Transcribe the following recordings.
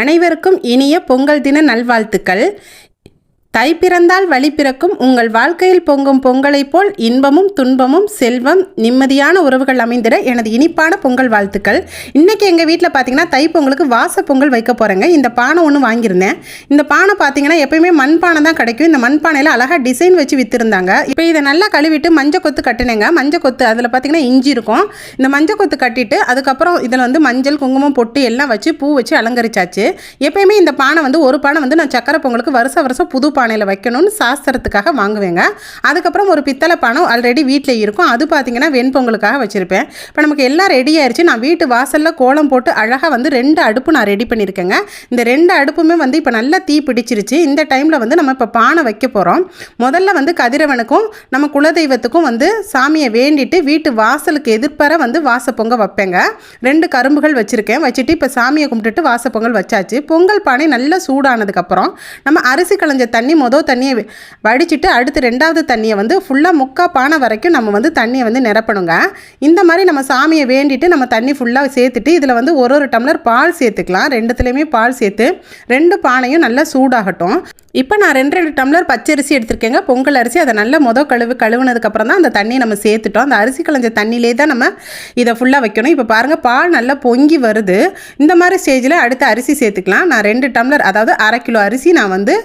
அனைவருக்கும் இனிய பொங்கல் தின நல்வாழ்த்துக்கள். தை பிறந்தால் வழி பிறக்கும் உங்கள் வாழ்க்கையில் பொங்கும் பொங்கலைப் போல் இன்பமும் துன்பமும் செல்வம் நிம்மதியான உறவுகள் அமைந்திட எனது இனிப்பான பொங்கல் வாழ்த்துக்கள். இன்றைக்கி எங்கள் வீட்டில் பார்த்தீங்கன்னா தைப்பொங்கலுக்கு வாச பொங்கல் வைக்க போகிறேங்க இந்த பானை ஒன்று வாங்கியிருந்தேன். இந்த பானை பார்த்தீங்கன்னா எப்பயுமே மண் பானை தான் கிடைக்கும். இந்த மண் பானையில் அழகாக டிசைன் வச்சு விற்றுருந்தாங்க இப்போ இதை நல்லா கழுவிட்டு மஞ்சள் கொத்து கட்டினேங்க. மஞ்சள் கொத்து அதில் பார்த்தீங்கன்னா இஞ்சி இருக்கும். இந்த மஞ்சள் கொத்து கட்டிட்டு அதுக்கப்புறம் இதில் வந்து மஞ்சள் குங்குமம் பொட்டு எல்லாம் வச்சு பூ வச்சு அலங்கரிச்சாச்சு. எப்பயுமே இந்த பானை வந்து ஒரு பானை வந்து நான் சக்கரை பொங்கலுக்கு வருஷ வருஷம் புது பானை பானையில் வைக்கணும்னு சாஸ்திரத்துக்காக வாங்குவேங்க. அதுக்கப்புறம் ஒரு பித்தளை பானம் ஆல்ரெடி வீட்டில் இருக்கும். அது பார்த்தீங்கன்னா வெண்பொங்கலுக்காக வச்சுருப்பேன். இப்போ நமக்கு எல்லாம் ரெடி ஆயிடுச்சு நான் வீட்டு வாசலில் கோலம் போட்டு அழகாக வந்து ரெண்டு அடுப்பு நான் ரெடி பண்ணியிருக்கேங்க. இந்த ரெண்டு அடுப்புமே வந்து இப்போ நல்லா தீ பிடிச்சிருச்சு. இந்த டைமில் வந்து நம்ம இப்போ பானை வைக்க போகிறோம் முதல்ல வந்து கதிரவனுக்கும் நம்ம குலதெய்வத்துக்கும் வந்து சாமியை வேண்டிட்டு வீட்டு வாசலுக்கு எதிர்ப்பற வந்து வாசப்பொங்க வைப்பேங்க. ரெண்டு கரும்புகள் வச்சுருக்கேன். வச்சுட்டு இப்போ சாமியை கும்பிட்டுட்டு வாசப்பொங்கல் வச்சாச்சு. பொங்கல் பானை நல்லா சூடானதுக்கப்புறம் நம்ம அரிசி களைஞ்ச தண்ணி மொதல் தண்ணியை வடிச்சிட்டு அடுத்து ரெண்டாவது தண்ணியை வந்து ஃபுல்லாக முக்கா பானை வரைக்கும் நம்ம வந்து தண்ணியை வந்து நிரப்பணுங்க. இந்த மாதிரி நம்ம சாமியை வேண்டிட்டு நம்ம தண்ணி ஃபுல்லாக சேர்த்துட்டு இதில் வந்து ஒரு ஒரு டம்ளர் பால் சேர்த்துக்கலாம். ரெண்டுத்துலேயுமே பால் சேர்த்து ரெண்டு பானையும் நல்லா சூடாகட்டும். இப்போ நான் ரெண்டு ரெண்டு டம்ளர் பச்சரிசி எடுத்திருக்கேங்க. பொங்கல் அரிசி அதை நல்லா மொதல் கழுவு கழுவுனதுக்கப்புறம் தான் அந்த தண்ணியை நம்ம சேர்த்துட்டோம். அந்த அரிசி களைஞ்ச தண்ணியிலே தான் நம்ம இதை ஃபுல்லாக வைக்கணும். இப்போ பாருங்கள் பால் நல்லா பொங்கி வருது. இந்த மாதிரி ஸ்டேஜில் அடுத்து அரிசி சேர்த்துக்கலாம். நான் ரெண்டு டம்ளர் அதாவது அரை கிலோ அரிசி நான் வந்து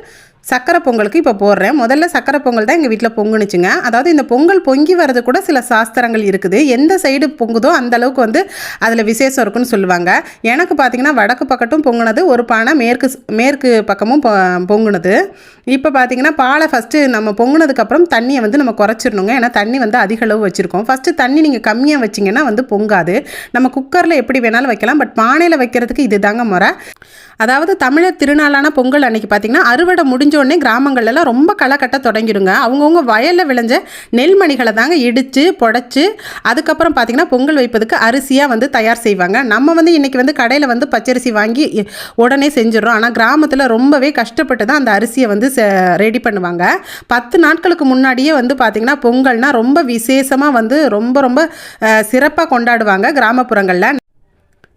சக்கரை பொங்கலுக்கு இப்போ போடுறேன். முதல்ல சக்கரை பொங்கல் தான் எங்கள் வீட்டில் பொங்குனுச்சுங்க. அதாவது இந்த பொங்கல் பொங்கி வர்றது கூட சில சாஸ்திரங்கள் இருக்குது. எந்த சைடு பொங்குதோ அந்த அளவுக்கு வந்து அதில் விசேஷம் இருக்குன்னு சொல்லுவாங்க. எனக்கு பார்த்தீங்கன்னா வடக்கு பக்கட்டும் பொங்குனது ஒரு பானை மேற்கு மேற்கு பக்கமும் பொ- பொங்குனது. இப்போ பார்த்தீங்கன்னா பாலை ஃபஸ்ட்டு நம்ம பொங்குனதுக்கப்புறம் தண்ணியை வந்து நம்ம குறைச்சிடணுங்க. ஏன்னா தண்ணி வந்து அதிக அளவு வச்சுருக்கோம். ஃபஸ்ட்டு தண்ணி நீங்கள் கம்மியாக வச்சிங்கன்னா வந்து பொங்காது. நம்ம குக்கரில் எப்படி வேணாலும் வைக்கலாம். பட் பானையில் வைக்கிறதுக்கு இது தாங்க முறை. அதாவது தமிழர் திருநாளான பொங்கல் அன்னைக்கு பார்த்தீங்கன்னா அறுவடை முடிஞ்சோடனே கிராமங்கள்லாம் ரொம்ப களை கட்ட தொடங்கிடுங்க. அவங்கவுங்க வயலில் விளைஞ்ச நெல்மணிகளை தாங்க இடித்து புடச்சி அதுக்கப்புறம் பார்த்தீங்கன்னா பொங்கல் வைப்பதுக்கு அரிசியாக வந்து தயார் செய்வாங்க. நம்ம வந்து இன்றைக்கி வந்து கடையில் வந்து பச்சரிசி வாங்கி உடனே செஞ்சிடறோம். ஆனால் கிராமத்தில் ரொம்பவே கஷ்டப்பட்டு தான் அந்த அரிசியை வந்து ரெடி பண்ணுவாங்க. பத்து நாட்களுக்கு முன்னாடியே வந்து பார்த்திங்கன்னா பொங்கல்னால் ரொம்ப விசேஷமாக வந்து ரொம்ப ரொம்ப சிறப்பாக கொண்டாடுவாங்க கிராமப்புறங்களில்.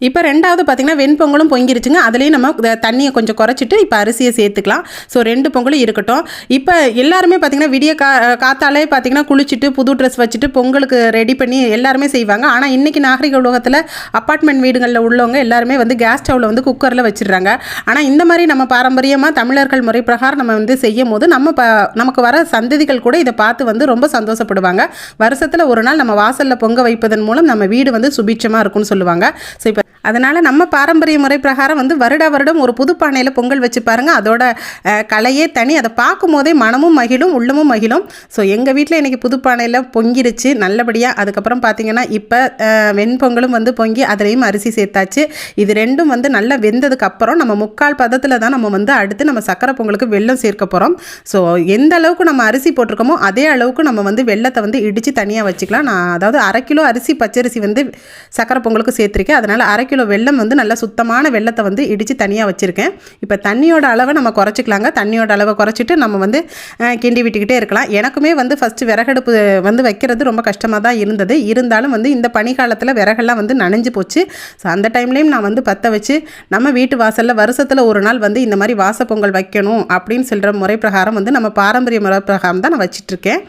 இப்போ ரெண்டாவது பார்த்தீங்கன்னா வெண்பொங்கலும் பொங்கிருச்சுங்க. அதுலேயும் நம்ம தண்ணியை கொஞ்சம் குறைச்சிட்டு இப்போ அரிசியை சேர்த்துக்கலாம். ஸோ ரெண்டு பொங்கலும் இருக்கட்டும். இப்போ எல்லாருமே பார்த்திங்கன்னா விடிய கா காத்தாலே பார்த்தீங்கன்னா குளிச்சுட்டு புது ட்ரெஸ் வச்சுட்டு பொங்கலுக்கு ரெடி பண்ணி எல்லாருமே செய்வாங்க. ஆனால் இன்றைக்கி நாகரிக உலகத்தில் அப்பார்ட்மெண்ட் வீடுகளில் உள்ளவங்க எல்லாருமே வந்து கேஸ் ஸ்டவ்வில் வந்து குக்கரில் வச்சிடுறாங்க. ஆனால் இந்த மாதிரி நம்ம பாரம்பரியமாக தமிழர்கள் முறை பிரகாரம் நம்ம வந்து செய்யும் போது நம்ம ப நமக்கு வர சந்ததிகள் கூட இதை பார்த்து வந்து ரொம்ப சந்தோஷப்படுவாங்க. வருஷத்தில் ஒரு நாள் நம்ம வாசலில் பொங்க வைப்பதன் மூலம் நம்ம வீடு வந்து சுபிட்சமாக இருக்கும்னு சொல்லுவாங்க. ஸோ இப்போ அதனால் நம்ம பாரம்பரிய முறை பிரகாரம் வந்து வருட வருடம் ஒரு புது பானையில் பொங்கல் வச்சு பாருங்கள் அதோட கலையே தனி. அதை பார்க்கும் போதே மனமும் மகிழும் உள்ளமும் மகிழும். ஸோ எங்கள் வீட்டில் இன்றைக்கி புது பானையில் பொங்கிருச்சு நல்லபடியாக அதுக்கப்புறம் பார்த்தீங்கன்னா இப்போ வெண்பொங்கலும் வந்து பொங்கி அதுலேயும் அரிசி சேர்த்தாச்சு. இது ரெண்டும் வந்து நல்லா வெந்ததுக்கு அப்புறம் நம்ம முக்கால் பதத்தில் தான் நம்ம வந்து அடுத்து நம்ம சக்கரை பொங்கலுக்கு வெல்லம் சேர்க்க போகிறோம் ஸோ எந்த அளவுக்கு நம்ம அரிசி போட்டிருக்கோமோ அதே அளவுக்கு நம்ம வந்து வெள்ளத்தை வந்து இடித்து தனியாக வச்சுக்கலாம். நான் அதாவது அரை கிலோ அரிசி பச்சரிசி வந்து சக்கரை பொங்கலுக்கு சேர்த்துருக்கேன். அதனால் அரை கிலோ வெள்ளம் வந்து நல்லா சுத்தமான வெள்ளத்தை வந்து இடித்து தனியாக வச்சுருக்கேன். இப்போ தண்ணியோட அளவை நம்ம குறைச்சிக்கலாங்க. தண்ணியோட அளவை குறைச்சிட்டு நம்ம வந்து கிண்டி விட்டுக்கிட்டே இருக்கலாம். எனக்குமே வந்து ஃபஸ்ட்டு விறகடுப்பு வந்து வைக்கிறது ரொம்ப கஷ்டமாக தான் இருந்தது. இருந்தாலும் வந்து இந்த பனிக்காலத்தில் விறகெல்லாம் வந்து நனைஞ்சு போச்சு. ஸோ அந்த டைம்லேயும் நான் வந்து பற்ற வச்சு நம்ம வீட்டு வாசலில் வருஷத்தில் ஒரு நாள் வந்து இந்த மாதிரி வாச பொங்கல் வைக்கணும் அப்படின்னு சொல்கிற முறை பிரகாரம் வந்து நம்ம பாரம்பரிய முறை பிரகாரம் தான் நான் வச்சிட்ருக்கேன்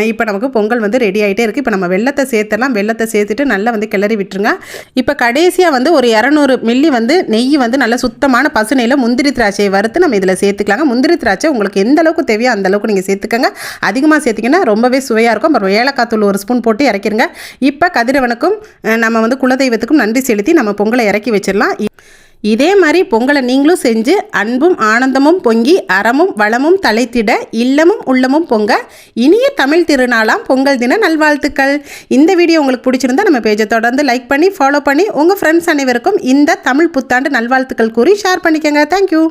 இப்போ நமக்கு பொங்கல் வந்து ரெடி ஆகிட்டே இருக்குது இப்போ நம்ம வெள்ளத்தை சேர்த்துலாம் வெள்ளத்தை சேர்த்துட்டு நல்லா வந்து கிளறி விட்டுருங்க. இப்போ கடைசியாக வந்து ஒரு இரநூறு மில்லி வந்து நெய் வந்து நல்ல சுத்தமான பசு நெய்யில் முந்திரி திராட்சையை வறுத்து நம்ம இதில் சேர்த்துக்கலாங்க. முந்திரி திராட்சை உங்களுக்கு எந்த அளவுக்கு தேவையோ அந்த அளவுக்கு நீங்கள் சேர்த்துக்கோங்க. அதிகமாக சேர்த்திங்கன்னா ரொம்பவே சுவையாக இருக்கும். அப்புறம் ஏலக்காய் தூள் ஒரு ஸ்பூன் போட்டு இறக்கிருங்க. இப்போ கதிரவனுக்கும் நம்ம வந்து குலதெய்வத்துக்கும் நன்றி செலுத்தி நம்ம பொங்கலை இறக்கி வச்சிடலாம். இ- இதே மாதிரி பொங்கலை நீங்களும் செஞ்சு அன்பும் ஆனந்தமும் பொங்கி அறமும் வளமும் தலைத்திட இல்லமும் உள்ளமும் பொங்க இனிய தமிழ் திருநாளாம் பொங்கல் தின நல்வாழ்த்துக்கள். இந்த வீடியோ உங்களுக்கு பிடிச்சிருந்தா நம்ம பேஜை தொடர்ந்து லைக் பண்ணி ஃபாலோ பண்ணி உங்கள் ஃப்ரெண்ட்ஸ் அனைவருக்கும் இந்த தமிழ் புத்தாண்டு நல்வாழ்த்துக்கள் கூறி ஷேர் பண்ணிக்கோங்க. தேங்க்யூ